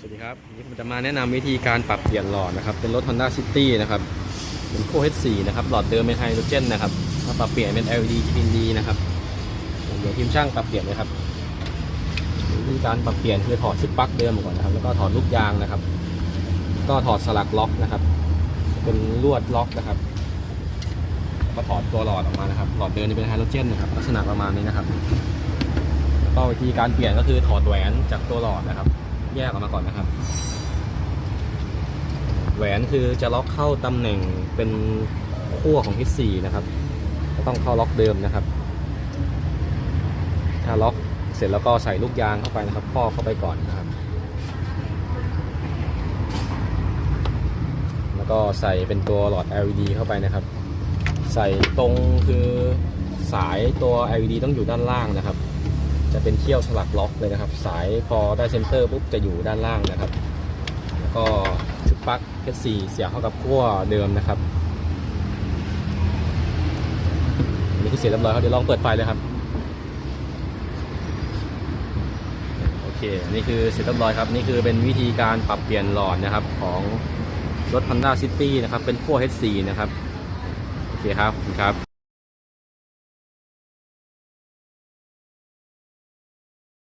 สวัสดีครับวันนี้ผมจะมาแนะนำวิธีการปรับเปลี่ยนหลอดนะครับ เป็นรถ Honda City นะครับเป็นโค H4 นะครับ หลอดเดิมเป็นไฮโดรเจนนะครับมาปรับเปลี่ยนเป็น LED GPD นะครับ เดี๋ยวทีมช่างปรับเปลี่ยนเลยครับวิธีการปรับเปลี่ยนคือถอดชุดปลั๊กเดิมก่อนนะครับ แล้วก็ถอดลูกยางนะครับ ก็ถอดสลักล็อกนะครับ เป็นลวดล็อกนะครับก็ถอดตัวหลอดออกมานะครับ หลอดเดิมจะเป็นไฮโดรเจนนะครับ ลักษณะประมาณนี้นะครับ แล้วก็วิธีการเปลี่ยนก็คือถอดแหวนจากตัวหลอดนะครับ แยกออกมาก่อนนะครับ แหวนคือจะล็อกเข้าตำแหน่งเป็นขั้วของที่สี่นะครับก็ต้องเข้าล็อกเดิมนะครับ ถ้าล็อกเสร็จแล้วก็ใส่ลูกยางเข้าไปนะครับครอเข้าไปก่อนนะครับ แล้วก็ใส่เป็นตัวหลอด LED เข้าไปนะครับ ใส่ตรงคือสายตัว LED ต้องอยู่ด้านล่างนะครับ จะเป็นเขี้ยวสลักล็อกเลยนะครับ สายพอได้เซนเตอร์ปุ๊บจะอยู่ด้านล่างนะครับ แล้วก็ชุดปลั๊ก H4 เสียบเข้ากับขั้วเดิมนะครับนนี้คือเสร็จเรียบร้อยครับเดี๋ยวลองเปิดไฟเลยครับโอเคนี่คือเสร็จเรียบร้อยครับนี่คือเป็นวิธีการปรับเปลี่ยนหลอดนะครับของรถ Honda City นะครับเป็นขั้ว H4 นะครับโอเคครับขอบคุณครับ